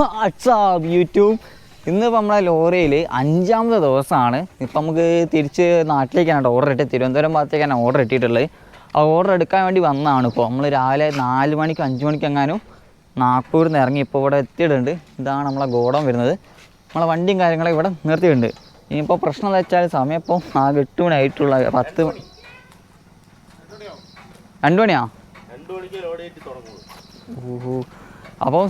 WhatsApp YouTube ഇന്നിപ്പോൾ നമ്മളെ ലോറിയിൽ അഞ്ചാമത്തെ ദിവസമാണ്. ഇപ്പം നമുക്ക് തിരിച്ച് നാട്ടിലേക്കാണ് ഓർഡർ ഇട്ട് തിരുവനന്തപുരം ഭാഗത്തേക്കാണ് ഓർഡർ ഇട്ടിട്ടുള്ളത്. ആ ഓർഡർ എടുക്കാൻ വേണ്ടി വന്നതാണ് ഇപ്പോൾ നമ്മൾ രാവിലെ നാല് മണിക്കും അഞ്ച് മണിക്ക് എങ്ങാനും നാഗ്പൂരിൽ നിന്ന് ഇറങ്ങി ഇപ്പോൾ ഇവിടെ എത്തിയിട്ടുണ്ട്. ഇതാണ് നമ്മളെ ഗോഡം വരുന്നത്. നമ്മളെ വണ്ടിയും കാര്യങ്ങളും ഇവിടെ നിർത്തിയിട്ടുണ്ട്. ഇനിയിപ്പോൾ പ്രശ്നം എന്താ വെച്ചാൽ സമയം ഇപ്പോൾ ആകെ എട്ട് മണി ആയിട്ടുള്ള പത്ത് രണ്ട് മണിയാ? ഓഹോ. അപ്പോൾ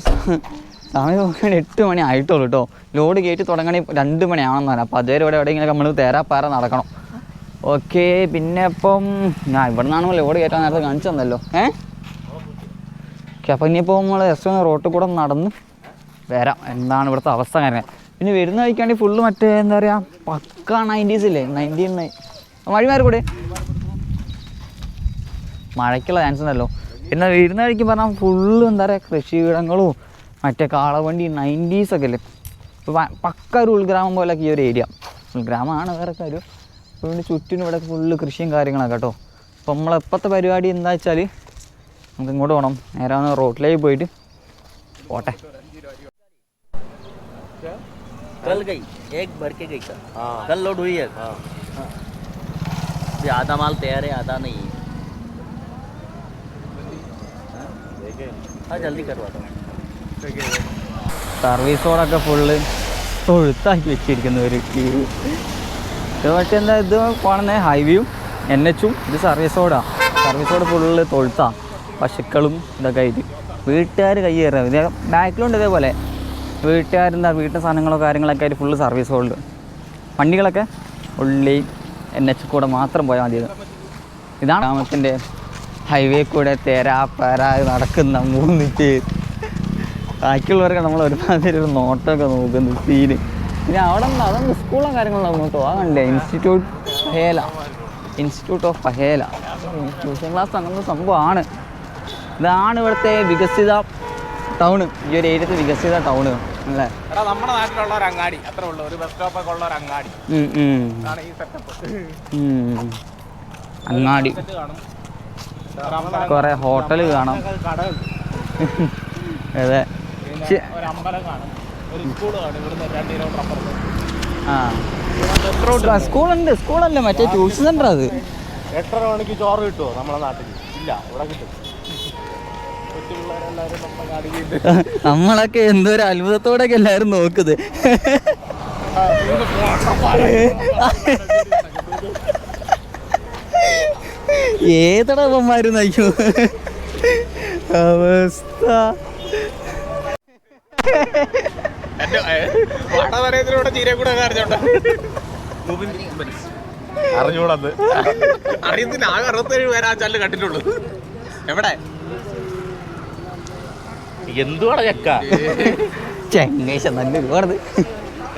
സമയം നോക്കുകയാണെങ്കിൽ എട്ട് മണി ആയിട്ടുള്ളൂ കേട്ടോ ലോഡ് കയറ്റി തുടങ്ങണേ രണ്ട് മണിയാണെന്ന് പറയാം അപ്പോൾ അതുവരെ ഇവിടെ എവിടെയെങ്കിലും നമ്മൾ തേരാപ്പാറ നടക്കണം. ഓക്കെ പിന്നെ ഇപ്പം ഞാൻ ഇവിടെ നിന്നാണ് ലോഡ് കയറ്റാൻ നേരത്തെ കാണിച്ചു തന്നല്ലോ. ഏ? ഓക്കെ അപ്പോൾ ഇനിയിപ്പോൾ നമ്മൾ എസ് റോട്ടിൽ കൂടെ നടന്ന് വരാം. എന്താണ് ഇവിടുത്തെ അവസ്ഥ കാര്യം പിന്നെ വരുന്ന കഴിക്കാണെങ്കിൽ ഫുള്ള് മറ്റേ എന്താ പറയുക പക്ക നയന്റീസ് ഇല്ലേ? നയന്റീൻ വഴിമാറി കൂടെ. മഴയ്ക്കുള്ള ചാൻസ് ഉണ്ടല്ലോ. പിന്നെ വരുന്ന വഴിക്ക് പറഞ്ഞാൽ ഫുള്ള് എന്താ പറയുക കൃഷിയിടങ്ങളും മറ്റേ കാളവണ്ടി നയൻറ്റീസ് ഒക്കെ അല്ലേ ഇപ്പൊ വ- പക്ക ഒരു ഉൾഗ്രാമം പോലെയൊക്കെ ഈ ഒരു ഏരിയ ഉൾഗ്രാമമാണ് വേറെ കാര്യം അപ്പോൾ ഇതിന് ചുറ്റിനും ഇവിടെ ഫുള്ള് കൃഷിയും കാര്യങ്ങളൊക്കെ കേട്ടോ അപ്പോൾ നമ്മളെപ്പോഴത്തെ പരിപാടി എന്താ വെച്ചാൽ നമുക്ക് ഇങ്ങോട്ട് പോകണം നേരെ വന്ന് റോട്ടിലേക്ക് പോയിട്ട് പോട്ടെ कल गई एक भर के गई कल कल लोड हुई है हाँ। अभी आधा माल तैयार है आधा नहीं है हाँ जल्दी करवा दो സർവീസ് റോഡൊക്കെ ഫുള്ള് തൊഴുത്താക്കി വെച്ചിരിക്കുന്ന ഒരു മറ്റേ എന്താ ഇത് കാണുന്ന ഹൈവേയും എൻ എച്ചും ഇത് സർവീസോടാ. സർവീസോട് ഫുള്ള് തൊഴുത്താ. പശുക്കളും ഇതൊക്കെ ആയിട്ട്. വീട്ടുകാർ കൈ കയറുക. ഇത് ബാക്കിലുണ്ട് ഇതേപോലെ. വീട്ടുകാരെന്താ വീട്ടിലെ സാധനങ്ങളോ കാര്യങ്ങളൊക്കെ ആയിട്ട് ഫുള്ള് സർവീസ് വണ്ടികളൊക്കെ ഉള്ളി എൻ എച്ച് കൂടെ മാത്രം പോയാൽ മതി ഇതാണ് ഗ്രാമത്തിന്റെ ഹൈവേ കൂടെ തേരാ പേരാ നടക്കുന്ന മൂന്ന് പേര് ബാക്കിയുള്ളവർക്ക് നമ്മൾ ഒരുമാതിരി ഒരു നോട്ടമൊക്കെ നോക്കുന്നു സീന് പിന്നെ അവിടെ അതൊന്ന് സ്കൂളും കാര്യങ്ങളും നോട്ടോ ആ ഇൻസ്റ്റിറ്റ്യൂട്ട് പഹേല ഇൻസ്റ്റിറ്റ്യൂട്ട് ഓഫ് പഹേല ട്യൂഷൻ ക്ലാസ് അങ്ങനത്തെ സംഭവമാണ്. ഇതാണ് ഇവിടുത്തെ വികസിത ടൗണ് ഈ ഒരു ഏരിയത്തെ വികസിത ടൗണ് അല്ലേ? നമ്മുടെ നാട്ടിലുള്ള ഒരു അങ്ങാടി. അത്ര ഉള്ളൂ. ഒരു ബസ് സ്റ്റോപ്പ് ഒക്കെ ഉള്ള ഒരു അങ്ങാടി. അങ്ങാടി. കുറെ ഹോട്ടൽ കാണാം. അതെ. ഒരു അമ്പലം കാണും. ഒരു സ്കൂൾ കാണും. ഇവിടുന്ന് രണ്ട് കിലോമീറ്റർ അപ്പുറത്ത്. ആ. സ്കൂളുണ്ട്. സ്കൂളല്ല. മറ്റേ ട്യൂഷൻ സെന്റർ അത്. എട്ടര മണിക്ക് ചോറ് കിട്ടുമോ നമ്മളെ നാട്ടിൽ? ഇല്ല ഇവിടെ കിട്ടും. നമ്മളൊക്കെ എന്തോ ഒരു അത്ഭുതത്തോടെയൊക്കെ എല്ലാവരും നോക്കുന്നത് ഏതടവന്മാര് നയിക്കും അവസ്ഥ. വടവരയത്തിലൂടെ ചീര കൂടെ അറിഞ്ഞോണ്ട് അറിഞ്ഞൂടത് അറിയത്തിന് ആകെ അറുപത്തേഴ് പേര് ആ ചല്ല് കണ്ടിട്ടുള്ളൂ. എവിടെ? എന്തുവാണ് ചക്ക? ചെങ്ങേശ നല്ല ഒരുപാട്.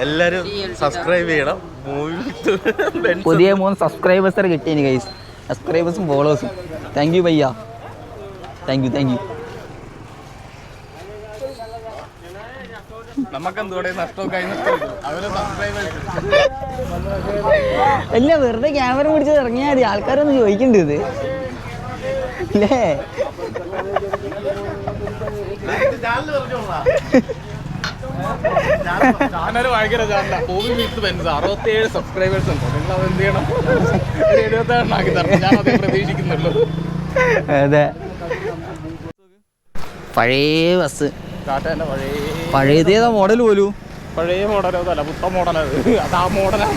എല്ലാരും സബ്സ്ക്രൈബ് ചെയ്യണം. മൂവി പുതിയ മൂന്ന് സബ്സ്ക്രൈബേഴ്സ് കിട്ടിയ ഗൈസ് സബ്സ്ക്രൈബേഴ്സും ഫോളോവേഴ്സും താങ്ക് യു ഭയ്യ താങ്ക് യു താങ്ക് യു നമുക്ക് എന്തോടെ അല്ല വെറുതെ ക്യാമറ പിടിച്ചത് ഇറങ്ങിയാൽ മതി. ആൾക്കാരൊന്നും ചോദിക്കണ്ട ഇത് അല്ലേ ഭയങ്കര ചാനല സബ്സ്ക്രൈബേഴ്സ് ഉണ്ട്. നിങ്ങൾ അത് എന്ത് ചെയ്യണം? ഒരു എഴുപത്തേഴെണ്ണം ആക്കി തരണം. ഞാൻ അതേ പ്രതീക്ഷിക്കുന്നുള്ളൂ. അതെ. പഴയ ബസ്. പഴയ പഴയതേതാ മോഡൽ പോലും? പഴയ മോഡലോ അതല്ല പുത്ത മോഡലത് അത്. ആ മോഡലാണ്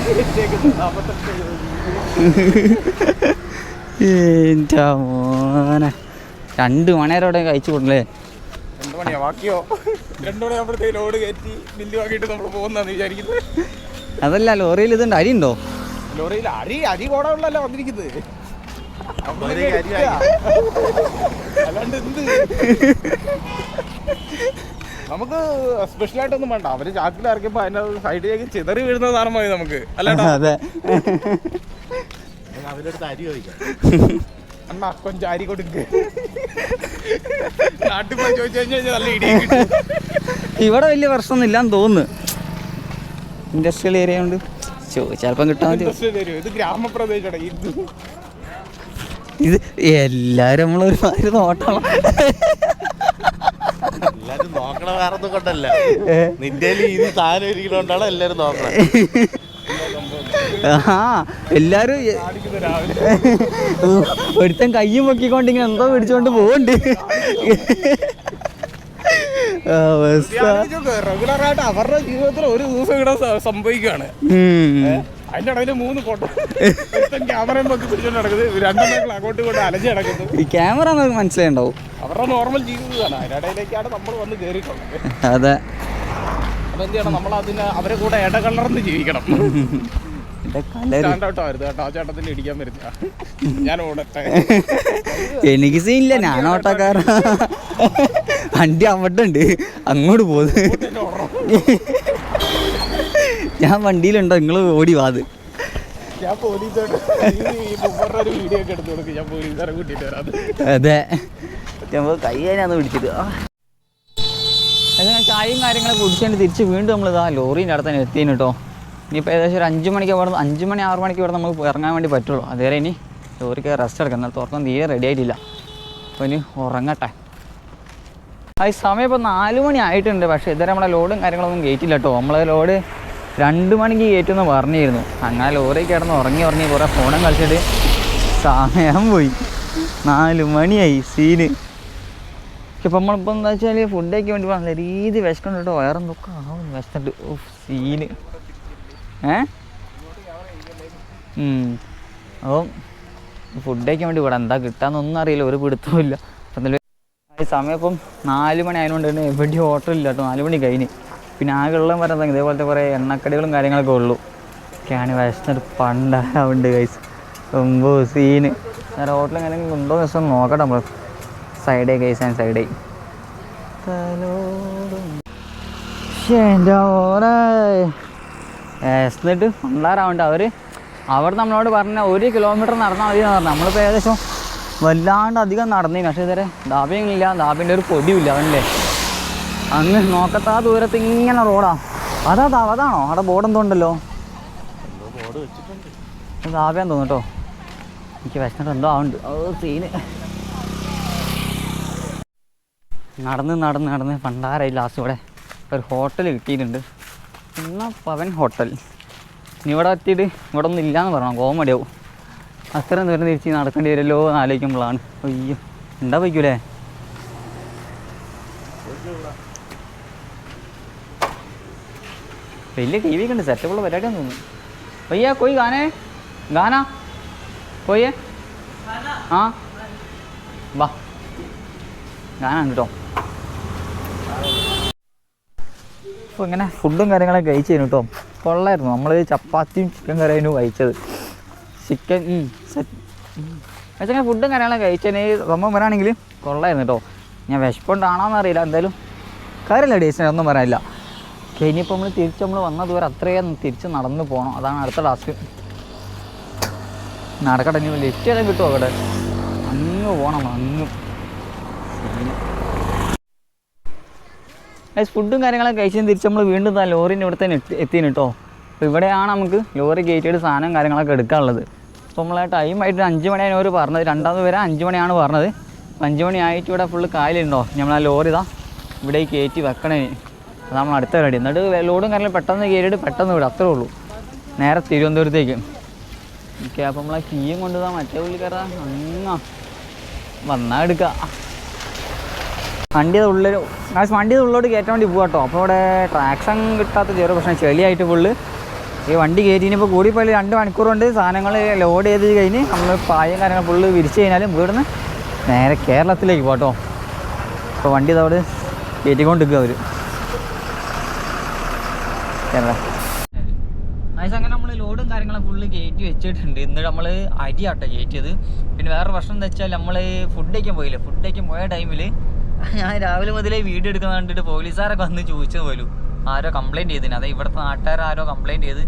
എന്റെ മോനെ. രണ്ട് മണിവരെ കഴിച്ചു കൊണ്ടല്ലേ രണ്ട് മണിയാ ബാക്കിയോ? രണ്ട് ലോഡ് കയറ്റി ബില്ല് വാങ്ങിയിട്ട് നമ്മൾ വിചാരിക്കുന്നത്. അതല്ല ലോറിയിൽ ഇതുണ്ട്. അരി ഉണ്ടോ ലോറിയിൽ അരി അരി കോടമുള്ളല്ലോ വന്നിരിക്കുന്നത്. അല്ലാണ്ട് എന്ത്? നമുക്ക് സ്പെഷ്യലായിട്ടൊന്നും വേണ്ട. അവർ ചാക്കിൽ ഇറക്കിയപ്പോ അതിന്റെ സൈഡിലേക്ക് ചിതറി വീഴുന്ന സാധനം മതി നമുക്ക്. അല്ലാണ്ടാ അതെ. അവരുടെ അടുത്ത് അരി ചോദിക്കാം. അണ്ണാ കൊഞ്ചം അരി കൊടുക്ക്. നാട്ടിൽ പോയി ചോദിച്ചു കഴിഞ്ഞാൽ നല്ല ഇടി ഇവിടെ വലിയ പ്രശ്നമൊന്നും ഇല്ലാന്ന് തോന്നുന്നു. ഇൻഡസ്ട്രിയൽ ഏരിയ ഉണ്ട്. ചിലപ്പം കിട്ടാൻ ഇത് ഗ്രാമപ്രദേശമാണ് ഇത്. ഇത് എല്ലാരും നമ്മളൊരുമാതിരി നോട്ടണം എല്ലാരും നോക്കണ വേറെ കൊണ്ടല്ല. നിന്റെ ഈ സാധനം ഇരിക്കണോണ്ടാണ് എല്ലാരും നോക്കണേ. ആ എല്ലാരും ഒരുത്തൻ കയ്യും പൊക്കിക്കൊണ്ട് ഇങ്ങനെ എന്തോ പിടിച്ചോണ്ട് പോകണ്ട് അവസ്ഥ. റെഗുലർ ആയിട്ട് അവരുടെ ജീവിതത്തിൽ ഒരു ദിവസം ഇവിടെ സംഭവിക്കുകയാണ് അതിന്റെ ഇടയിൽ മൂന്ന് ഫോട്ടോ ക്യാമറയും പൊക്കി പിടിച്ചോണ്ട് നടക്കുന്നത് രണ്ടെണ്ണം അങ്ങോട്ടും ഇങ്ങോട്ടും അലഞ്ഞ് നടക്കുന്നു. ഈ ക്യാമറ നമുക്ക് മനസ്സിലായിണ്ടാവും. അവരുടെ നോർമൽ ജീവിതമാണ് അതിനിടയിലേക്കാണ് നമ്മൾ വന്ന് കയറിയിട്ടുള്ളത് അതെ. അപ്പൊ എന്ത് ചെയ്യണം? നമ്മൾ അതിന് അവരെ കൂടെ ഇടകലർന്ന് ജീവിക്കണം. എനിക്ക് സീനില്ല ഞാൻ ഓട്ടക്കാര വണ്ടി അവിടെണ്ട് അങ്ങോട്ട് പോകുന്നു. ഞാൻ വണ്ടിയിലുണ്ടോ? നിങ്ങൾ ഓടി വാത് അതെ. നമ്മൾ കൈ കഴിഞ്ഞാന്ന് പിടിച്ചിട്ട്. അങ്ങനെ ചായയും കാര്യങ്ങളൊക്കെ കുടിച്ചുകൊണ്ട് തിരിച്ച് വീണ്ടും നമ്മൾ ഇതാ ലോറീന്റെ അടുത്ത് തന്നെ എത്തിയിന് കേട്ടോ ഇനിയിപ്പോൾ ഏകദേശം ഒരു അഞ്ച് മണിക്ക് അവിടെ അഞ്ച് മണി ആറ് മണിക്ക് ഇവിടെ നമുക്ക് ഇറങ്ങാൻ വേണ്ടി പറ്റുള്ളൂ. അതുവരെ ഇനി ലോറിക്ക് റെസ്റ്റ് എടുക്കാം. എന്നാൽ തുറക്കാൻ തീരെ റെഡി ആയിട്ടില്ല. അപ്പോൾ ഇനി ഉറങ്ങട്ടെ. ഈ സമയം ഇപ്പോൾ നാല് മണി ആയിട്ടുണ്ട്. പക്ഷേ ഇതുവരെ നമ്മളെ ലോഡും കാര്യങ്ങളൊന്നും കയറ്റില്ല കേട്ടോ നമ്മളെ ലോഡ് രണ്ട് മണിക്ക് കയറ്റുമെന്ന് പറഞ്ഞിരുന്നു. അങ്ങനെ ലോറി കിടന്ന് ഉറങ്ങി ഉറങ്ങി കുറേ ഫോണും കളിച്ചിട്ട് സമയം പോയി. നാല് മണിയായി സീന് ഇപ്പം നമ്മളിപ്പോൾ എന്താ വെച്ചാൽ ഫുഡേക്ക് വേണ്ടി നല്ല രീതി വിശക്കുന്നുണ്ട് കേട്ടോ. വേറെന്തൊക്കെ ആവും വിശന്നിട്ട്. സീന് ഏ. അപ്പം ഫുഡേക്ക് വേണ്ടി ഇവിടെ എന്താ കിട്ടാന്നൊന്നും അറിയില്ല. ഒരു പിടുത്തവും ഈ സമയം ഇപ്പം നാല് മണി ആയതുകൊണ്ട് തന്നെ എവിടെയും ഓട്ടോ ഇല്ല കേട്ടോ. നാല് മണി കഴിഞ്ഞ്. പിന്നെ ആകെ ഉള്ള പറയുന്നത് ഇതേപോലത്തെ കുറേ എണ്ണക്കടികളും കാര്യങ്ങളൊക്കെ ഉള്ളൂ. ഒക്കെയാണ് വിശന്നിട്ട് പണ്ടാവുണ്ട് കൈസ് ഒമ്പത് സീന് വേറെ ഹോട്ടലും കാര്യങ്ങളും ഉണ്ടോ എന്ന് ദിവസം നോക്കട്ടെ നമ്മൾ സൈഡേ ഗൈസ് ആൻഡ് സൈഡേ. എന്നിട്ട് ഉണ്ടാറാവണ്ട അവർ അവർ നമ്മളോട് പറഞ്ഞ ഒരു കിലോമീറ്റർ നടന്നാൽ മതി എന്ന് പറഞ്ഞു. നമ്മളിപ്പോൾ ഏകദേശം വല്ലാണ്ട് അധികം നടന്നേന്. പക്ഷേ ഇതുവരെ ദാബിയങ്ങളില്ല ദാബിന്റെ ഒരു പൊടിയില്ല അവനല്ലേ അങ്ങ് നോക്കത്താ ദൂരത്ത് ഇങ്ങനെ റോഡാ അതാ അതാണോ? അവിടെ ബോർഡ് എന്തോ ഉണ്ടല്ലോ. ദാബിയാന്ന് തോന്നുന്നു കേട്ടോ. എനിക്ക് വിശന്നിട്ട് എന്തോ ആവുന്നുണ്ട്. സീന് നടന്ന് നടന്ന് നടന്ന് പണ്ടാരായി ലാസ്റ്റ് ഇവിടെ ഒരു ഹോട്ടൽ കിട്ടിയിട്ടുണ്ട് എന്നാ പവൻ ഹോട്ടൽ ഇനി ഇവിടെ എത്തിയിട്ട് ഇവിടെ ഒന്നും ഇല്ലയെന്ന് പറയണം കോമഡിയാവും അത്രയും ദൂരം തിരിച്ച് നടക്കേണ്ടി വരുമല്ലോ എന്ന് ആലോചിക്കുമ്പോഴാണ് അയ്യോ ഉണ്ടാ വയ്ക്കൂലേ വലിയ ടി വി ഒക്കെ ഉണ്ട് സെറ്റപ്പുള്ള പരിപാടിയാന്ന് തോന്നുന്നു भैया कोई गाने गाना कोई है हाँ വാ ഗാനാണ് കേട്ടോ അപ്പോൾ ഇങ്ങനെ ഫുഡും കാര്യങ്ങളൊക്കെ കഴിച്ചു കേട്ടോ കൊള്ളായിരുന്നു. നമ്മൾ ചപ്പാത്തിയും ചിക്കൻ കറിയായിരുന്നു കഴിച്ചത്. ചിക്കൻ ഈ സെറ്റ് വെച്ചാൽ ഫുഡും കാര്യങ്ങളൊക്കെ കഴിച്ചതിന് സംഭവം വരാണെങ്കിൽ കൊള്ളായിരുന്നു കേട്ടോ ഞാൻ വിശപ്പുണ്ടാണോന്ന് അറിയില്ല. എന്തായാലും കാര്യമില്ല ടേസ്റ്റിന് ഒന്നും പറയാനില്ല. ഇനിയിപ്പോൾ നമ്മൾ തിരിച്ച് നമ്മൾ വന്ന ദൂരം അത്രയും തിരിച്ച് നടന്ന് പോകണം അതാണ് അടുത്ത ടാസ്ക് നടക്കട്ടെ ഇനി ലിഫ്റ്റ് ചെയ്താൽ കിട്ടുമോ അവിടെ? അങ്ങ് പോകണം അങ്ങ്. ഗൈസ് ഫുഡും കാര്യങ്ങളൊക്കെ കഴിച്ചതിന് തിരിച്ച് നമ്മൾ വീണ്ടും ആ ലോറിന്റെ ഇവിടെ തന്നെ എത്തി എത്തിന് കേട്ടോ അപ്പോൾ ഇവിടെയാണ് നമുക്ക് ലോറി കയറ്റിയിട്ട് സാധനം കാര്യങ്ങളൊക്കെ എടുക്കാനുള്ളത്. അപ്പോൾ നമ്മളെ ടൈം ആയിട്ട് അഞ്ച് മണിയാണ് അവർ പറഞ്ഞത്. രണ്ടാമത് വരെ അഞ്ച് മണിയാണ് പറഞ്ഞത്. അഞ്ച് മണി ആയിട്ട് ഇവിടെ ഫുള്ള് കായലുണ്ടോ? നമ്മൾ ആ ലോറി ഇതാ ഇവിടെ കയറ്റി വെക്കണേ. അത് നമ്മൾ അടുത്ത പരിപാടി എന്നിട്ട് ലോഡും കാര്യങ്ങളും പെട്ടെന്ന് കയറിയിട്ട് പെട്ടെന്ന് വിടും. അത്രേ ഉള്ളൂ. നേരെ തിരുവനന്തപുരത്തേക്ക്. ഓക്കെ അപ്പോൾ നമ്മളെ കീയും കൊണ്ടുതാ മറ്റേ പുള്ളിക്കാരാ അങ്ങാ വന്നാ എടുക്കുക വണ്ടി ഉള്ളിൽ ആവശ്യം വണ്ടി ഉള്ളോട്ട് കയറ്റാൻ വേണ്ടി പോകാം കേട്ടോ അപ്പോൾ ഇവിടെ ട്രാക്ഷൻ കിട്ടാത്ത ചെറിയ പ്രശ്നം ചെളിയായിട്ട് ഫുള്ള് ഈ വണ്ടി കയറ്റിനിപ്പോൾ കൂടിപ്പോയി രണ്ട് മണിക്കൂർ കൊണ്ട് സാധനങ്ങൾ ലോഡ് ചെയ്ത് കഴിഞ്ഞ് നമ്മൾ പായം കാര്യങ്ങൾ ഫുള്ള് വിരിച്ച് കഴിഞ്ഞാലും ഇവിടുന്ന് നേരെ കേരളത്തിലേക്ക് പോകാം കേട്ടോ അപ്പോൾ വണ്ടി ഇതവിടെ കയറ്റിക്കൊണ്ടിരിക്കുക അവർ അങ്ങനെ നമ്മൾ ലോഡും കാര്യങ്ങളും ഫുള്ള് കയറ്റി വെച്ചിട്ടുണ്ട്. ഇന്ന് നമ്മൾ അരിയാട്ടോ കയറ്റിയത് പിന്നെ വേറെ പ്രശ്നം എന്താ വെച്ചാൽ നമ്മൾ ഫുഡ് കഴിക്കാൻ പോയില്ലേ? ഫുഡ് കഴിക്കാൻ പോയ ടൈമിൽ ഞാൻ രാവിലെ മുതലേ വീഡിയോ എടുക്കുന്ന കണ്ടിട്ട് പോലീസുകാരൊക്കെ വന്ന് ചോദിച്ചത് പോലും. ആരോ കംപ്ലൈന്റ് ചെയ്തിന്. അതായത് ഇവിടുത്തെ നാട്ടുകാർ ആരോ കംപ്ലൈന്റ് ചെയ്ത്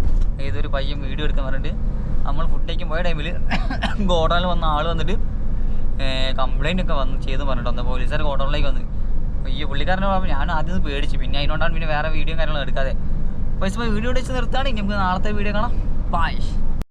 ഏതൊരു പയ്യൻ വീഡിയോ എടുക്കുന്ന പറഞ്ഞിട്ട് നമ്മൾ ഫുഡ് കഴിക്കാൻ പോയ ടൈമിൽ ഗോഡൗണിൽ വന്ന ആൾ വന്നിട്ട് കംപ്ലൈന്റ് ഒക്കെ വന്ന് ചെയ്ത് പറഞ്ഞിട്ട് വന്ന് പോലീസുകാർ ഗോഡൗണിലേക്ക് വന്ന്. ഈ പുള്ളിക്കാരനെ പറഞ്ഞപ്പോൾ ഞാൻ ആദ്യം പേടിച്ചു. പിന്നെ അതിനോണ്ടാണ് പിന്നെ വേറെ വീഡിയോ കാര്യങ്ങളും എടുക്കാതെ. അപ്പോൾ വീഡിയോ എടുത്ത് നിർത്തുകയാണെങ്കിൽ നമുക്ക് നാളത്തെ വീഡിയോ കാണാം. ബൈ